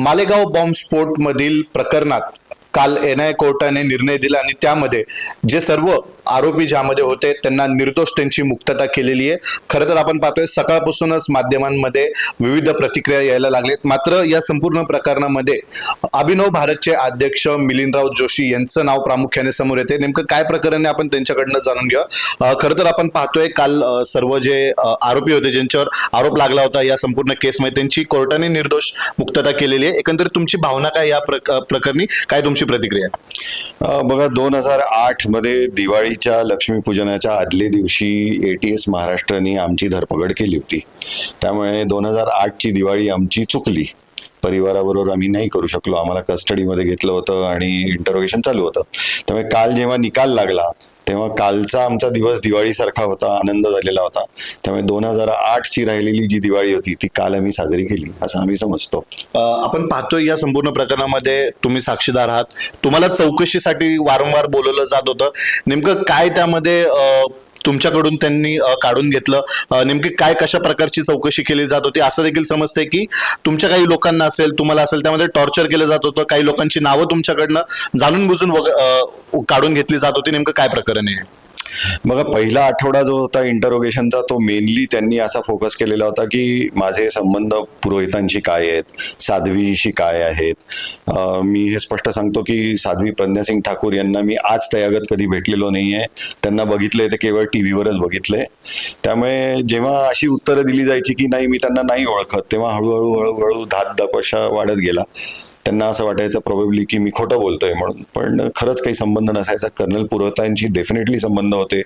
मालेगाव बॉम्बस्फोटमधील प्रकरणात काल N I कोर्टाने निर्णय दिला आणि त्यामध्ये जे सर्व आरोपी ज्यामध्ये होते त्यांना निर्दोष त्यांची मुक्तता केलेली आहे. खरं तर आपण पाहतोय सकाळपासूनच माध्यमांमध्ये विविध प्रतिक्रिया यायला लागलेत. मात्र या संपूर्ण प्रकरणामध्ये अभिनव भारतचे अध्यक्ष मिलिंदराव जोशी यांचं नाव प्रामुख्याने समोर येते. नेमकं काय प्रकरण आपण त्यांच्याकडनं जाणून घेऊ? खरं तर आपण पाहतोय काल सर्व जे आरोपी होते ज्यांच्यावर आरोप लागला होता या संपूर्ण केसमध्ये त्यांची कोर्टाने निर्दोष मुक्तता केलेली आहे. एकंदरीत तुमची भावना काय या प्रक- प्रकरणी? काय तुमची प्रतिक्रिया? बघा दोन हजार आठमध्ये दिवाळीच्या लक्ष्मीपूजनाच्या आदल्या दिवशी ए टी एस महाराष्ट्राने आमची धरपकड केली होती. त्यामुळे दोन हजार आठची दिवाळी आमची चुकली. परिवाराबरोबर आम्ही नाही करू शकलो. आम्हाला कस्टडीमध्ये घेतलं होतं आणि इंटरोगेशन चालू होतं. त्यामुळे काल जेव्हा निकाल लागला तेव्हा कालचा आमचा दिवस दिवाळीसारखा होता आनंद झालेला होता. त्यामुळे दोन हजार आठची राहिलेली जी दिवाळी होती ती काल आम्ही साजरी केली असं आम्ही समजतो. आपण पाहतोय या संपूर्ण प्रकरणामध्ये तुम्ही साक्षीदार आहात. तुम्हाला चौकशीसाठी वारंवार बोलवलं जात होतं. नेमकं काय त्यामध्ये तुमच्याकडून त्यांनी काढून घेतलं. नेमकी काय कशा प्रकारची चौकशी केली जात होती? असं देखील समजतंय की तुमच्या काही लोकांना असेल तुम्हाला असेल त्यामध्ये टॉर्चर केलं जात होतं. काही लोकांची नावं तुमच्याकडनं जाणून बुजून वग- काढून घेतली जात होती. नेमकं काय प्रकरण आहे? बघा पहिला आठवडा जो होता इंटरोगेशनचा तो मेनली त्यांनी असा फोकस केलेला होता की माझे संबंध पुरोहितांशी काय आहेत? साध्वीशी काय आहेत? मी हे स्पष्ट सांगतो की साध्वी प्रज्ञासिंग ठाकूर यांना मी आज तयागत कधी भेटलेलो नाही आहे त्यांना बघितलंय ते केवळ टी व्हीवरच बघितलंय त्यामुळे जेव्हा अशी उत्तरं दिली जायची की नाही मी त्यांना नाही ओळखत तेव्हा हळूहळू हळूहळू धात दपशा वाढत गेला. त्यांना असं वाटायचं प्रॉबेबली की मी खोटं बोलतोय म्हणून. पण खरंच काही संबंध नसायचा. कर्नल पुरोहितांशी डेफिनेटली संबंध होते.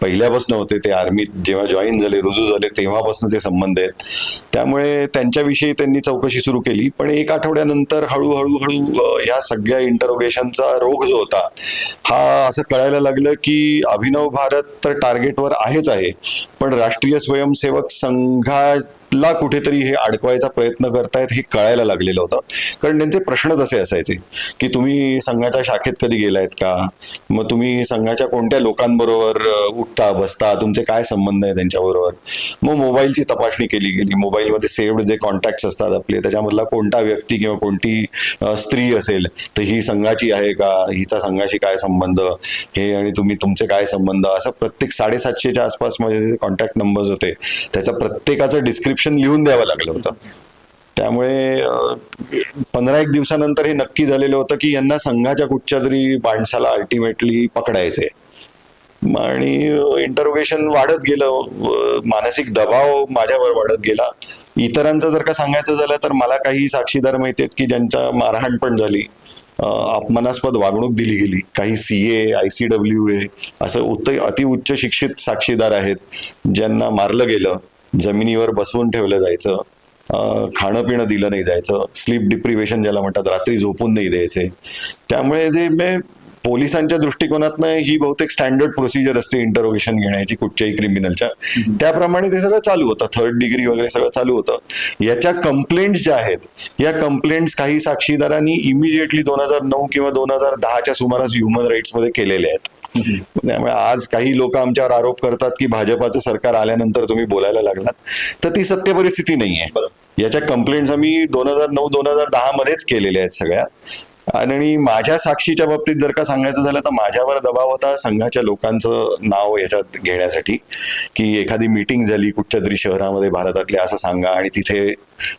पहिल्यापासून होते ते आर्मीत जेव्हा जॉईन झाले रुजू झाले तेव्हापासून ते संबंध आहेत. त्यामुळे त्यांच्याविषयी त्यांनी चौकशी सुरू केली. पण एक आठवड्यानंतर हळूहळू हळू ह्या सगळ्या इंटरोगेशनचा रोग जो होता हा असं कळायला लागलं की अभिनव भारत तर टार्गेटवर आहेच आहे. पण राष्ट्रीय स्वयंसेवक संघा ला कुठेतरी हे अडकवायचा प्रयत्न करतायत हे कळायला लागलेलं होतं. कारण त्यांचे प्रश्नच असे असायचे की तुम्ही संघाच्या शाखेत कधी गेलायत का? मग तुम्ही संघाच्या कोणत्या लोकांबरोबर उठता बसता? तुमचे काय संबंध आहे त्यांच्याबरोबर? मग मोबाईलची तपासणी केली गेली. मोबाईलमध्ये सेव्ड जे कॉन्टॅक्ट असतात आपले त्याच्यामधला कोणता व्यक्ती किंवा कोणती स्त्री असेल तर ही संघाची आहे का? हिचा संघाशी काय संबंध? हे आणि तुम्ही तुमचे काय संबंध? असं प्रत्येक साडेसातशेच्या आसपास माझे कॉन्टॅक्ट नंबर्स होते त्याचं प्रत्येकाचं डिस्क्रिप्शन लिहून द्यावं लागलं होतं. त्यामुळे पंधरा एक दिवसानंतर हे नक्की झालेलं होतं की यांना संघाच्या कुठच्या तरी माणसाला अल्टिमेटली पकडायचे आणि इंटरोगेशन वाढत गेलं मानसिक दबाव माझ्यावर वाढत गेला. इतरांचं जर का सांगायचं झालं तर मला काही साक्षीदार माहिती आहेत की ज्यांच्या मारहाण पण झाली. अपमानास्पद वागणूक दिली गेली. काही C A I C W A असं उच्च अतिउच्च शिक्षित साक्षीदार आहेत ज्यांना मारलं गेलं. जमिनीवर बसवून ठेवलं जायचं. खाणं पिणं दिलं नाही जायचं. स्लीप डिप्रिवेशन ज्याला म्हणतात रात्री झोपून नाही द्यायचे. त्यामुळे जे मे पोलिसांच्या दृष्टिकोनातनं ही बहुतेक स्टँडर्ड प्रोसिजर असते इंटरोगेशन घेण्याची कुठच्याही क्रिमिनलच्या त्याप्रमाणे ते सगळं चालू होतं. थर्ड डिग्री वगैरे सगळं चालू होतं. याच्या कंप्लेंट्स ज्या आहेत या कंप्लेंट्स काही साक्षीदारांनी इमिजिएटली दोन हजार नऊ किंवा दोन हजार दहाच्या सुमारास ह्युमन राईट्समध्ये केलेले आहेत. त्यामुळे आज काही लोक आमच्यावर आरोप करतात की भाजपाचं सरकार आल्यानंतर तुम्ही बोलायला लागलात. तर ती सत्य परिस्थिती नाहीये. याच्या कंप्लेंट्स आम्ही दोन हजार नऊ दोन हजार दहा मध्येच केलेल्या आहेत सगळ्या. आणि माझ्या साक्षीच्या बाबतीत जर का सांगायचं झालं तर माझ्यावर दबाव होता संघाच्या लोकांचं नाव याच्यात घेण्यासाठी की एखादी मीटिंग झाली कुठच्या तरी शहरामध्ये भारतातल्या असं सांगा आणि तिथे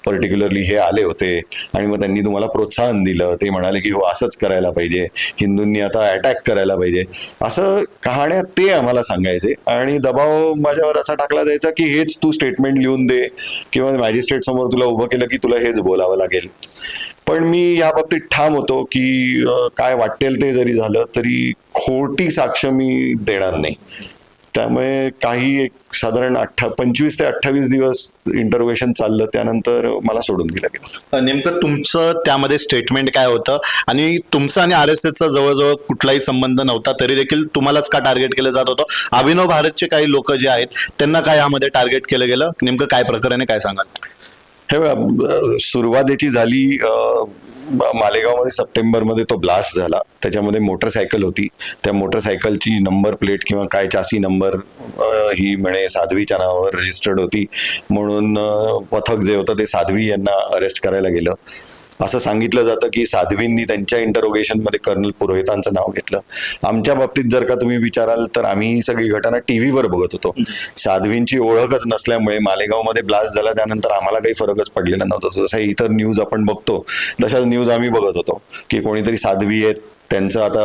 पर्टिक्युलरली हे आले होते आणि मग त्यांनी तुम्हाला प्रोत्साहन दिलं ते म्हणाले की हो असंच करायला पाहिजे हिंदूंनी आता अटॅक करायला पाहिजे. असं कहाण्या ते आम्हाला सांगायचे आणि दबाव माझ्यावर असा टाकला जायचा की हेच तू स्टेटमेंट लिहून दे किंवा मॅजिस्ट्रेट समोर तुला उभं केलं की तुला हेच बोलावं लागेल. पण मी या बाबतीत ठाम होतो की काय वाटेल ते जरी झालं तरी खोटी साक्ष मी देणार नाही. त्यामुळे काही एक साधारण अठ्ठा पंचवीस ते अठ्ठावीस दिवस इंटरोगेशन चाललं त्यानंतर मला सोडून दिलं गेलं. नेमकं तुमचं त्यामध्ये स्टेटमेंट काय होतं? आणि तुमचं आणि आर एस एसचा जवळजवळ कुठलाही संबंध नव्हता तरी देखील तुम्हालाच का टार्गेट केलं जात होतं? अभिनव भारतचे काही लोक जे आहेत त्यांना काय यामध्ये टार्गेट केलं गेलं? नेमकं काय प्रकरण आहे काय सांगाल? हे सुरुवातीची झाली मालेगावमध्ये सप्टेंबरमध्ये तो ब्लास्ट झाला. त्याच्यामध्ये मोटरसायकल होती. त्या मोटरसायकलची नंबर प्लेट किंवा काय चासी नंबर ही म्हणे साध्वीच्या नावावर रजिस्टर्ड होती. म्हणून पथक जे होतं ते साध्वी यांना अरेस्ट करायला गेलं. असं सांगितलं जातं की साध्वींनी त्यांच्या इंटरोगेशनमध्ये कर्नल पुरोहितांचं नाव घेतलं. आमच्या बाबतीत जर का तुम्ही विचाराल तर आम्ही ही सगळी घटना टीव्हीवर बघत होतो. साध्वींची ओळखच नसल्यामुळे मालेगावमध्ये ब्लास्ट झाला त्यानंतर आम्हाला काही फरकच पडलेला नव्हता. जसं इतर न्यूज आपण बघतो तशाच न्यूज आम्ही बघत होतो की कोणीतरी साध्वी आहेत त्यांचं आता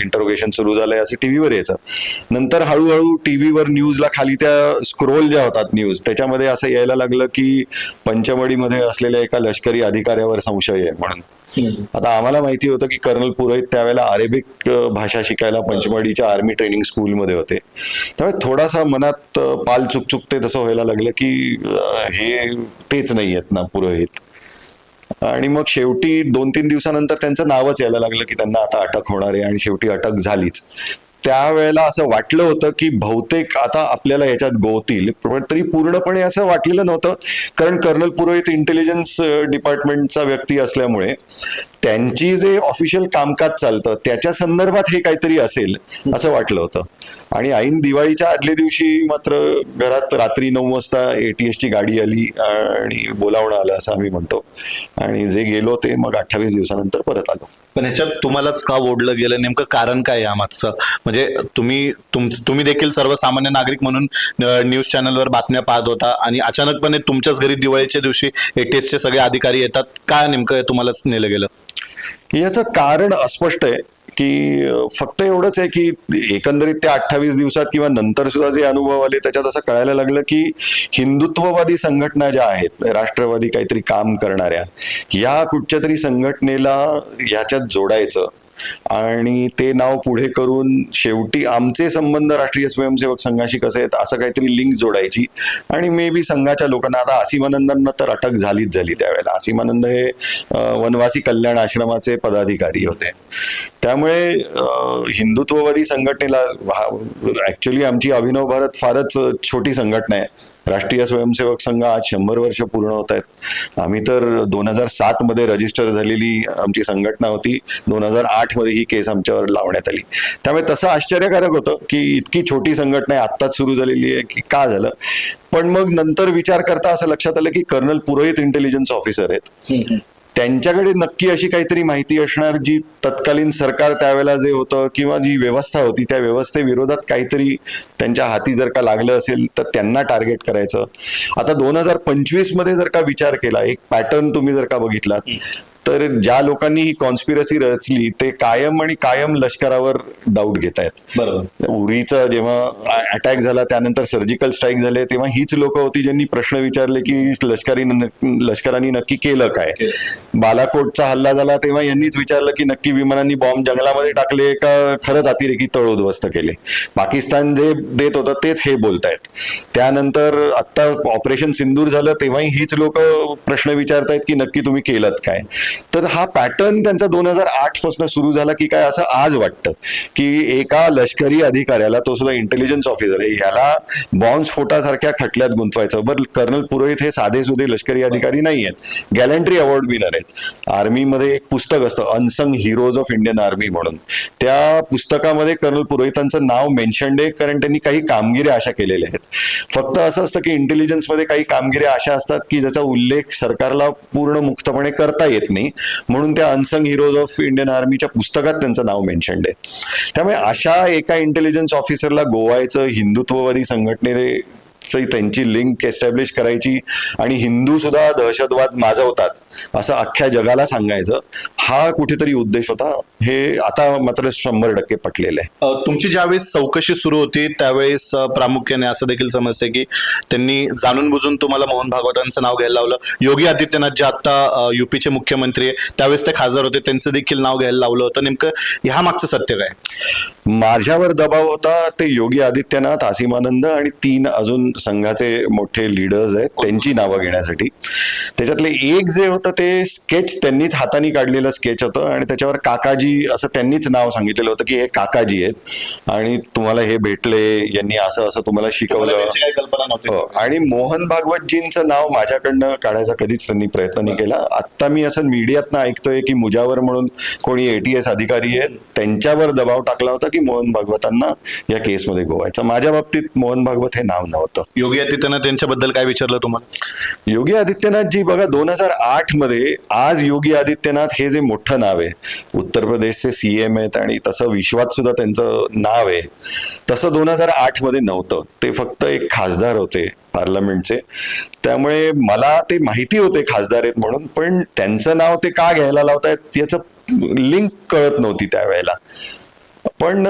इंटरोगेशन सुरू झालंय असं टीव्हीवर यायचं. नंतर हळूहळू टीव्हीवर न्यूजला खाली त्या स्क्रोल ज्या होतात न्यूज त्याच्यामध्ये असं यायला लागलं की पंचमढीमध्ये असलेल्या एका लष्करी अधिकाऱ्यावर संशय आहे म्हणून. आता आम्हाला माहिती होतं की कर्नल पुरोहित त्यावेळेला अरेबिक भाषा शिकायला पंचमढीच्या आर्मी ट्रेनिंग स्कूलमध्ये होते. त्यामुळे थोडासा मनात पाल चुकचुकते तसं व्हायला लागलं की हे तेच नाही आहेत ना पुरोहित. आणि मग शेवटी दोन तीन दिवसानंतर त्यांचं नावच यायला लागलं की त्यांना आता अटक होणार आहे आणि शेवटी अटक झालीच. त्यावेळेला असं वाटलं होतं की बहुतेक आता आपल्याला याच्यात गोवतील पण तरी पूर्णपणे असं वाटलेलं नव्हतं. कारण कर्नल पुरोहित इंटेलिजन्स डिपार्टमेंटचा व्यक्ती असल्यामुळे त्यांची जे ऑफिशियल कामकाज चालतं त्याच्या संदर्भात हे काहीतरी असेल असं वाटलं होतं. आणि ऐन दिवाळीच्या आदल्या दिवशी मात्र घरात रात्री नऊ वाजता एटीएस ची गाडी आली आणि बोलावणं आलं असं आम्ही म्हणतो. आणि जे गेलो ते मग अठ्ठावीस दिवसानंतर परत आलो. पण ह्याच्यात तुम्हालाच का ओढलं गेलं? नेमकं कारण काय या मागचं म्हणजे तुम्ही तुम तुम्ही देखील सर्वसामान्य नागरिक म्हणून न्यूज चॅनलवर बातम्या पाहत होता आणि अचानकपणे तुमच्याच घरी दिवाळीच्या दिवशी एटीएसचे सगळे अधिकारी येतात. का नेमकं तुम्हालाच नेलं गेलं? याचं कारण अस्पष्ट आहे की फक्त एवढंच आहे की एकंदरीत त्या अठ्ठावीस दिवसात किंवा नंतर सुद्धा जे अनुभव आले त्याच्यात असं कळायला लागलं की हिंदुत्ववादी संघटना ज्या आहेत राष्ट्रवादी काहीतरी काम करणाऱ्या या कुठच्या तरी संघटनेला ह्याच्यात जोडायचं. आणि ते नाव पुढे करून शेवटी आमचे संबंध राष्ट्रीय स्वयंसेवक संघाशी कसे आहेत असं काहीतरी लिंक जोडायची. आणि मे बी संघाच्या लोकांना आता आसिमानंदांना तर अटक झालीच झाली त्यावेळेला. आसिमानंद हे वनवासी कल्याण आश्रमाचे पदाधिकारी होते. त्यामुळे हिंदुत्ववादी संघटनेला ऍक्च्युली आमची अभिनव भारत फारच छोटी संघटना आहे. राष्ट्रीय स्वयंसेवक संघ आज शंभर वर्ष पूर्ण होत आहेत. आम्ही तर दोन हजार सात मध्ये रजिस्टर झालेली आमची संघटना होती. दोन हजार आठमध्ये ही केस आमच्यावर लावण्यात आली. त्यामुळे तसं आश्चर्यकारक होतं की इतकी छोटी संघटना आहे आत्ताच सुरू झालेली आहे की का झालं? पण मग नंतर विचार करता असं लक्षात आलं की कर्नल पुरोहित इंटेलिजन्स ऑफिसर आहेत. त्यांच्याकडे नक्की अशी काहीतरी माहिती असणार जी तत्कालीन सरकार त्यावेळेला जे होतं किंवा जी व्यवस्था होती त्या व्यवस्थेविरोधात काहीतरी त्यांच्या हाती जर का लागलं असेल तर त्यांना टार्गेट करायचं. आता दोन हजार पंचवीसमध्ये जर का विचार केला एक पॅटर्न तुम्ही जर का बघितलात तर ज्या लोकांनी ही कॉन्स्पिरसी रचली ते कायम आणि कायम लष्करावर डाऊट घेत आहेत. बरोबर. उरीचा जेव्हा अटॅक झाला त्यानंतर सर्जिकल स्ट्राईक झाले तेव्हा हीच लोक होती ज्यांनी प्रश्न विचारले की लष्करी लष्करांनी नक्की केलं काय? बालाकोटचा हल्ला झाला तेव्हा यांनीच विचारलं की नक्की विमानांनी बॉम्ब जंगलामध्ये टाकले का खरंच अतिरेकी तळ उद्ध्वस्त केले? पाकिस्तान जे देत होतं तेच हे बोलतायत. त्यानंतर आता ऑपरेशन सिंदूर झालं तेव्हाही हीच लोक प्रश्न विचारतायत की नक्की तुम्ही केलं काय? तर हा पॅटर्न त्यांचा दोन हजार आठपासून सुरू झाला की काय असं आज वाटतं? की एका लष्करी अधिकाऱ्याला तो सुद्धा इंटेलिजन्स ऑफिसर आहे ह्याला बॉम्ब स्फोटासारख्या खटल्यात गुंतवायचं. बरं कर्नल पुरोहित हे साधे सुधे लष्करी अधिकारी नाही आहेत. गॅलंट्री अवॉर्ड विनर आहेत. आर्मीमध्ये एक पुस्तक असतं unsung heroes of Indian army म्हणून. त्या पुस्तकामध्ये कर्नल पुरोहितांचं नाव मेन्शन्ड आहे कारण त्यांनी काही कामगिऱ्या अशा केलेल्या आहेत. फक्त असं असतं की इंटेलिजन्समध्ये काही कामगिऱ्या अशा असतात की ज्याचा उल्लेख सरकारला पूर्ण मुक्तपणे करता येत नाही. म्हणून त्या अनसंग हिरोज ऑफ इंडियन आर्मीच्या पुस्तकात त्यांचं नाव मेन्शन आहे. त्यामुळे अशा एका इंटेलिजन्स ऑफिसरला गोवायचं हिंदुत्ववादी संघटनेने त्यांची लिंक एस्टॅब्लिश करायची आणि हिंदू सुद्धा दहशतवाद माजवतात असं अख्ख्या जगाला सांगायचं. हा कुठेतरी उद्देश होता. हे आता मात्र शंभर टक्के पटलेलं आहे. तुमची ज्यावेळेस चौकशी सुरू होती त्यावेळेस प्रामुख्याने असं देखील समजते की त्यांनी जाणून बुजून तुम्हाला मोहन भागवतांचं नाव घ्यायला लावलं. योगी आदित्यनाथ जे आता युपीचे मुख्यमंत्री आहे त्यावेळेस ते खासदार होते त्यांचं देखील नाव घ्यायला लावलं होतं. नेमकं ह्या मागचं सत्य काय? माझ्यावर दबाव होता ते योगी आदित्यनाथ आसिमानंद आणि तीन अजून संघाचे मोठे लीडर्स आहेत त्यांची नावं घेण्यासाठी. त्याच्यातले एक जे होतं ते स्केच त्यांनीच हाताने काढलेलं स्केच होतं आणि त्याच्यावर काकाजी असं त्यांनीच नाव सांगितलेलं होतं की हे काकाजी आहेत आणि तुम्हाला हे भेटले यांनी असं असं तुम्हाला शिकवलं. हो आणि मोहन भागवतजींचं नाव माझ्याकडनं काढायचा कधीच त्यांनी प्रयत्न नाही केला. आत्ता मी असं मीडियातनं ऐकतोय की मुजावर म्हणून कोणी एटीएस अधिकारी आहेत त्यांच्यावर दबाव टाकला होता की मोहन भागवतांना या केसमध्ये गोवायचं. माझ्या बाबतीत मोहन भागवत हे नाव नव्हतं. योगी आदित्यनाथ यांच्याबद्दल काय विचारलं तुम्हाला? योगी आदित्यनाथ जी बघा दोन हजार आठमध्ये आज योगी आदित्यनाथ हे जे मोठं नाव आहे उत्तर प्रदेशचे सीएम आहेत आणि तसं विश्वात सुद्धा त्यांचं नाव आहे तसं दोन हजार आठमध्ये नव्हतं. ते फक्त एक खासदार होते पार्लमेंटचे. त्यामुळे मला ते माहिती होते खासदार आहेत म्हणून पण त्यांचं नाव ते का घ्यायला लावतायत याचं लिंक कळत नव्हती त्यावेळेला. पण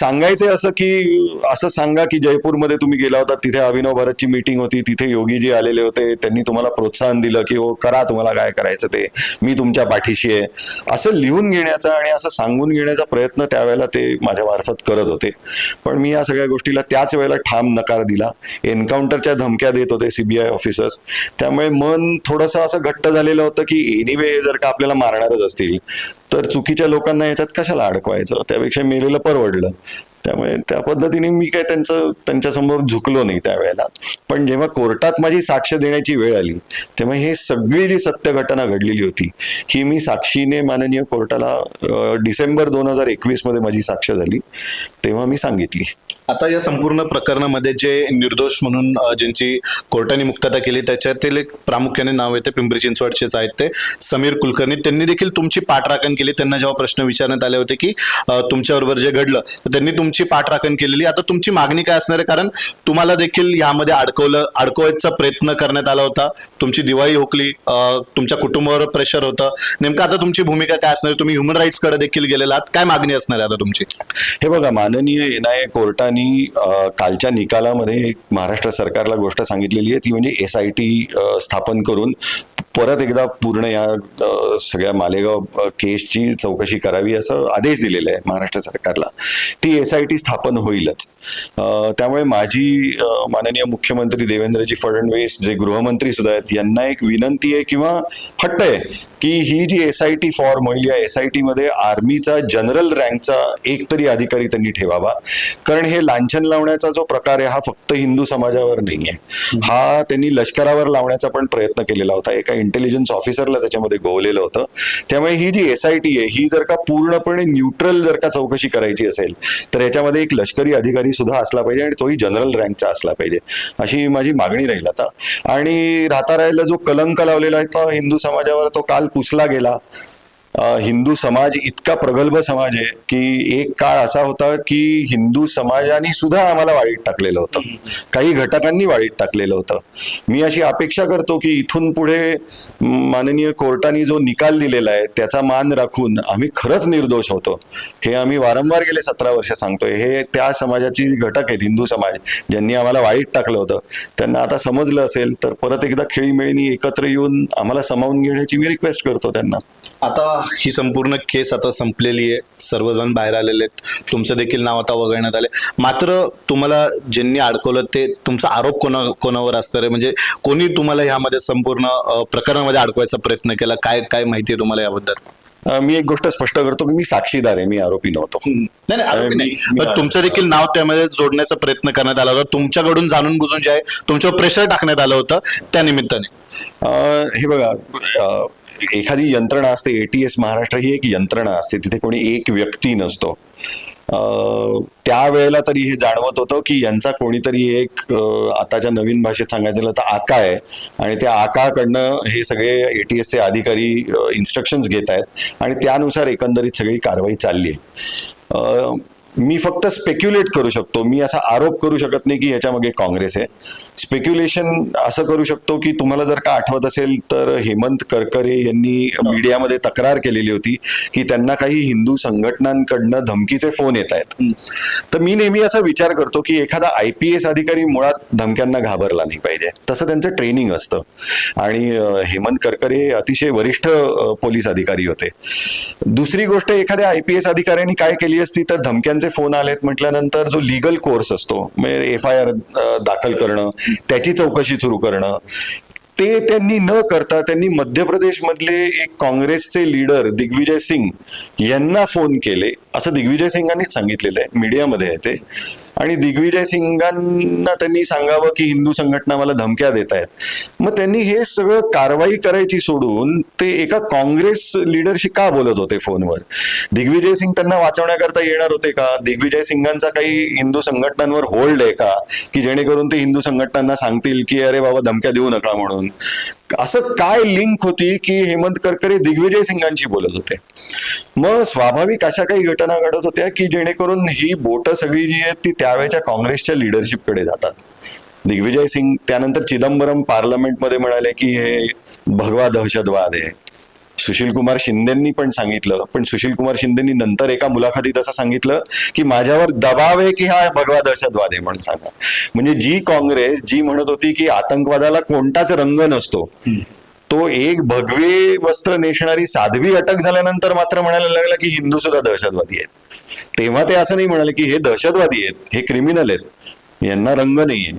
सांगायचंय असं की असं सांगा की जयपूरमध्ये तुम्ही गेला होता तिथे अभिनव भारतची मीटिंग होती तिथे योगीजी आलेले होते त्यांनी तुम्हाला प्रोत्साहन दिलं की हो करा तुम्हाला काय करायचं ते मी तुमच्या पाठीशी आहे. असं लिहून घेण्याचा आणि असं सांगून घेण्याचा प्रयत्न त्यावेळेला ते माझ्या मार्फत करत होते. पण मी या सगळ्या गोष्टीला त्याच वेळेला ठाम नकार दिला. एन्काउंटरच्या धमक्या देत होते सीबीआय ऑफिसर्स त्यामुळे मन थोडंसं असं घट्ट झालेलं होतं की एनिवे जर का आपल्याला मारणारच असतील तर चुकीच्या लोकांना याच्यात कशाला अडकवायचं? त्यापेक्षा मेलेलं परवडलं. त्यामुळे त्या पद्धतीने मी काय त्यांचं त्यांच्यासमोर झुकलो नाही त्यावेळेला. पण जेव्हा कोर्टात माझी साक्ष देण्याची वेळ आली तेव्हा हे सगळी जी सत्य घटना घडलेली होती ही मी साक्षीने माननीय कोर्टाला डिसेंबर दोन हजार एकवीसमध्ये माझी साक्ष झाली तेव्हा मी सांगितली. आता या संपूर्ण प्रकरणामध्ये जे निर्दोष म्हणून ज्यांची कोर्टाने मुक्तता केली त्याच्यातील एक प्रामुख्याने नाव येते पिंपरी चिंचवडचेच आहेत ते. समीर कुलकर्णी त्यांनी देखील तुमची पाठराखण केली. त्यांना जेव्हा प्रश्न विचारण्यात आले होते की तुमच्याबरोबर जे घडलं तर त्यांनी तुमची पाठराखण केलेली. आता तुमची मागणी काय असणार आहे? कारण तुम्हाला देखील यामध्ये अडकवलं अडकवायचा प्रयत्न करण्यात आला होता. तुमची दिवाळी हुकली तुमच्या कुटुंबावर प्रेशर होतं. नेमकं आता तुमची भूमिका काय असणार तुम्ही ह्युमन राईट्सकडे देखील गेलेला आहात काय मागणी असणार आहे आता तुमची? हे बघा माननीय एन आय कोर्टाने त्यांनी कालच्या निकालामध्ये एक महाराष्ट्र सरकारला गोष्ट सांगितलेली आहे ती म्हणजे एस आय टी स्थापन करून परत एकदा पूर्ण या सगळ्या मालेगाव केसची चौकशी करावी असं आदेश दिलेला आहे महाराष्ट्र सरकारला. ती एस आय टी स्थापन होईलच. त्यामुळे माझी माननीय मुख्यमंत्री देवेंद्रजी फडणवीस जे गृहमंत्री सुद्धा आहेत यांना एक विनंती आहे किंवा हट्ट आहे की ही जी एस आय टी फॉर्म होईल या एस आय टीमध्ये आर्मीचा जनरल रँकचा एक तरी अधिकारी त्यांनी ठेवावा. कारण हे लांछन लावण्याचा जो प्रकार आहे हा फक्त हिंदू समाजावर नाही आहे हा त्यांनी लष्करावर लावण्याचा पण प्रयत्न केलेला होता. एका इंटेलिजन्स ऑफिसरला त्याच्यामध्ये गोवलेलं होतं. त्यामुळे ही जी एस आय टी आहे ही जर का पूर्णपणे न्यूट्रल जर का चौकशी करायची असेल तर याच्यामध्ये एक लष्करी अधिकारी सुद्धा असला पाहिजे आणि तोही जनरल रँकचा असला पाहिजे. अशी माझी मागणी राहील आता. आणि राहता राहिला जो कलंक लावलेला आहे तो हिंदू समाजावर तो काल पुसला गेला. हिंदू समाज इतका प्रगल्भ समाज आहे की एक काळ असा होता की हिंदू समाजाने सुद्धा आम्हाला वाळीत टाकलेलं होतं. काही घटकांनी वाळीत टाकलेलं होतं. मी अशी अपेक्षा करतो की इथून पुढे माननीय कोर्टाने जो निकाल दिलेला आहे त्याचा मान राखून आम्ही खरंच निर्दोष होतो. हे आम्ही वारंवार गेले सतरा वर्ष सांगतोय. हे त्या समाजाची घटक आहेत हिंदू समाज ज्यांनी आम्हाला वाईट टाकलं होतं. त्यांना आता समजलं असेल तर परत एकदा खेळीमेळीनी एकत्र येऊन आम्हाला सामावून घेण्याची मी रिक्वेस्ट करतो त्यांना. आता ही संपूर्ण केस आता संपलेली आहे. सर्वजण बाहेर आलेले आहेत. तुमचं देखील नाव आता वगळण्यात आले मात्र तुम्हाला ज्यांनी अडकवलं ते तुमचा आरोप कोणा कोणावर असणार आहे? म्हणजे कोणी तुम्हाला ह्यामध्ये संपूर्ण प्रकरणामध्ये अडकवायचा प्रयत्न केला? काय काय माहिती आहे तुम्हाला याबद्दल? मी एक गोष्ट स्पष्ट करतो की मी साक्षीदार आहे. मी आरोपी नव्हतो. नाही तुमचं देखील नाव त्यामध्ये जोडण्याचा प्रयत्न करण्यात आला होता. तुमच्याकडून जाणून बुजून जे आहे तुमच्यावर प्रेशर टाकण्यात आलं होतं त्या निमित्ताने. हे बघा एखादी यंत्रणा असते एटीएस महाराष्ट्र ही एक यंत्रणा असते तिथे कोणी एक व्यक्ती नसतो. त्यावेळेला तरी हे जाणवत होतं की यांचा कोणीतरी एक आताच्या नवीन भाषेत सांगायचं झालं तर आका आहे. आणि त्या आकाकडनं हे सगळे एटीएसचे अधिकारी इन्स्ट्रक्शन्स घेत आहेत. आणि त्यानुसार एकंदरीत सगळी कारवाई चालली आहे. मी फक्त स्पेक्युलेट करू शकतो. मी असा आरोप करू शकत नाही की ह्याच्यामागे काँग्रेस आहे. स्पेक्युलेशन असं करू शकतो की तुम्हाला जर का आठवत असेल तर हेमंत करकरे यांनी मीडियामध्ये तक्रार केलेली होती की त्यांना काही हिंदू संघटनांकडनं धमकीचे फोन येत आहेत. तर मी नेहमी असा विचार करतो की एखादा आय पी एस अधिकारी मुळात धमक्यांना घाबरला नाही पाहिजे. तसं त्यांचं ट्रेनिंग असतं. आणि हेमंत करकरे अतिशय वरिष्ठ पोलीस अधिकारी होते. दुसरी गोष्ट एखाद्या आय पी एस अधिकाऱ्यांनी काय केली असती तर धमक्यांचा त्यांचे फोन आलेत म्हटल्यानंतर जो लिगल कोर्स असतो म्हणजे एफ आय आर दाखल करणं त्याची चौकशी सुरू करणं ते त्यांनी न करता त्यांनी मध्य प्रदेशमधले एक काँग्रेसचे लीडर दिग्विजय सिंग यांना फोन केले. असं दिग्विजय सिंगांनीच सांगितलेलं आहे. मीडियामध्ये आहे ते. आणि दिग्विजय सिंगांना त्यांनी सांगावं की हिंदू संघटना मला धमक्या देत आहेत. मग त्यांनी हे सगळं कारवाई करायची सोडून ते एका काँग्रेस लीडरशी का बोलत होते फोनवर? दिग्विजय सिंग त्यांना वाचवण्याकरता येणार होते का? दिग्विजय सिंगांचा काही हिंदू संघटनांवर होल्ड आहे का? की जेणेकरून ते हिंदू संघटनांना सांगतील की अरे बाबा धमक्या देऊ नका म्हणून. असं काय लिंक होती की हेमंत करकरे दिग्विजय सिंगांशी बोलत होते? मग स्वाभाविक अशा काही घटना घडत होत्या की जेणेकरून ही बोट सगळी जी आहेत ती त्यावेळेच्या काँग्रेसच्या लिडरशिपकडे जातात. दिग्विजय सिंग त्यानंतर चिदंबरम पार्लमेंटमध्ये म्हणाले की हे भगवा दहशतवाद आहे. सुशील कुमार शिंदेंनी पण सांगितलं. पण सुशील कुमार शिंदेनी नंतर एका मुलाखतीत असं सांगितलं की माझ्यावर दबाव आहे की हा भगवा दहशतवाद आहे म्हणून सांगा. म्हणजे जी काँग्रेस जी म्हणत होती की आतंकवादाला कोणताच रंग नसतो तो एक भगवे वस्त्र नेसणारी साध्वी अटक झाल्यानंतर मात्र म्हणायला लागला की हिंदू सुद्धा दहशतवादी आहेत. तेव्हा ते असं नाही म्हणाले की हे दहशतवादी आहेत हे क्रिमिनल आहेत. यांना रंग नाहीये.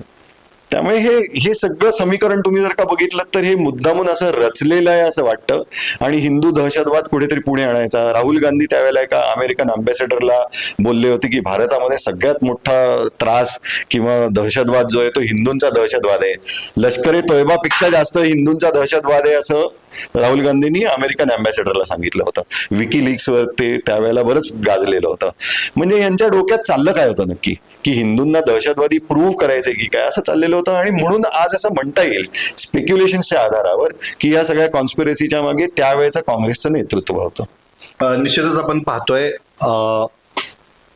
त्यामुळे हे हे सगळं समीकरण तुम्ही जर का बघितलं तर हे मुद्दामून असं रचलेलं आहे असं वाटतं. आणि हिंदू दहशतवाद कुठेतरी पुढे आणायचा. राहुल गांधी त्यावेळेला एका अमेरिकन अम्बॅसेडरला बोलले होते की भारतामध्ये सगळ्यात मोठा त्रास किंवा दहशतवाद जो आहे तो हिंदूंचा दहशतवाद आहे. लष्कर तोयबापेक्षा जास्त हिंदूंचा दहशतवाद आहे असं राहुल गांधींनी अमेरिकन अम्बॅसेडरला सांगितलं होतं. विकी लीग्सवर ते त्यावेळेला बरंच गाजलेलं होतं. म्हणजे यांच्या डोक्यात चाललं काय होतं नक्की? की हिंदूंना दहशतवादी प्रूव्ह करायचे की काय असं चाललेलं होतं आणि म्हणून आज असं म्हणता येईल स्पेक्युलेशनच्या आधारावर की या सगळ्या कॉन्स्पिरसीच्या मागे त्यावेळेचं काँग्रेसचं नेतृत्व होतं. निश्चितच आपण पाहतोय.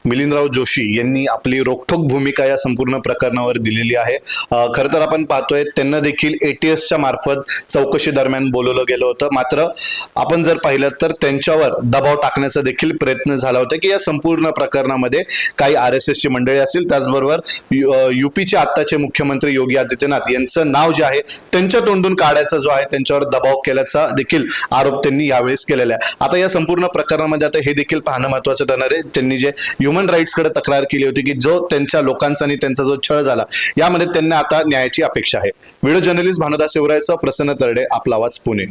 मिलिंदराव जोशी यांनी आपली रोखोक भूमिका या संपूर्ण प्रकरणावर दिलेली आहे. खर खरं तर आपण पाहतोय त्यांना देखील एटीएसच्या मार्फत चौकशी दरम्यान बोलवलं गेलं होतं. मात्र आपण जर पाहिलं तर त्यांच्यावर दबाव टाकण्याचा देखील प्रयत्न झाला होता की या संपूर्ण प्रकरणामध्ये काही आर एस एसची मंडळी असतील. त्याचबरोबर यु- युपीचे आत्ताचे मुख्यमंत्री योगी आदित्यनाथ यांचं नाव जे आहे त्यांच्या तोंडून काढायचा जो आहे त्यांच्यावर दबाव केल्याचा देखील आरोप त्यांनी यावेळेस केलेला आहे. आता या संपूर्ण प्रकरणामध्ये आता हे देखील पाहणं महत्वाचं ठरणार आहे. त्यांनी जे ह्युमन राईट्सकडे तक्रार केली होती की जो त्यांच्या लोकांचा आणि त्यांचा जो छळ झाला यामध्ये त्यांना आता न्यायाची अपेक्षा आहे. व्हिडिओ जर्नलिस्ट भानुदास शिवरायचं प्रसन्न तरडे आपला आवाज पुणे.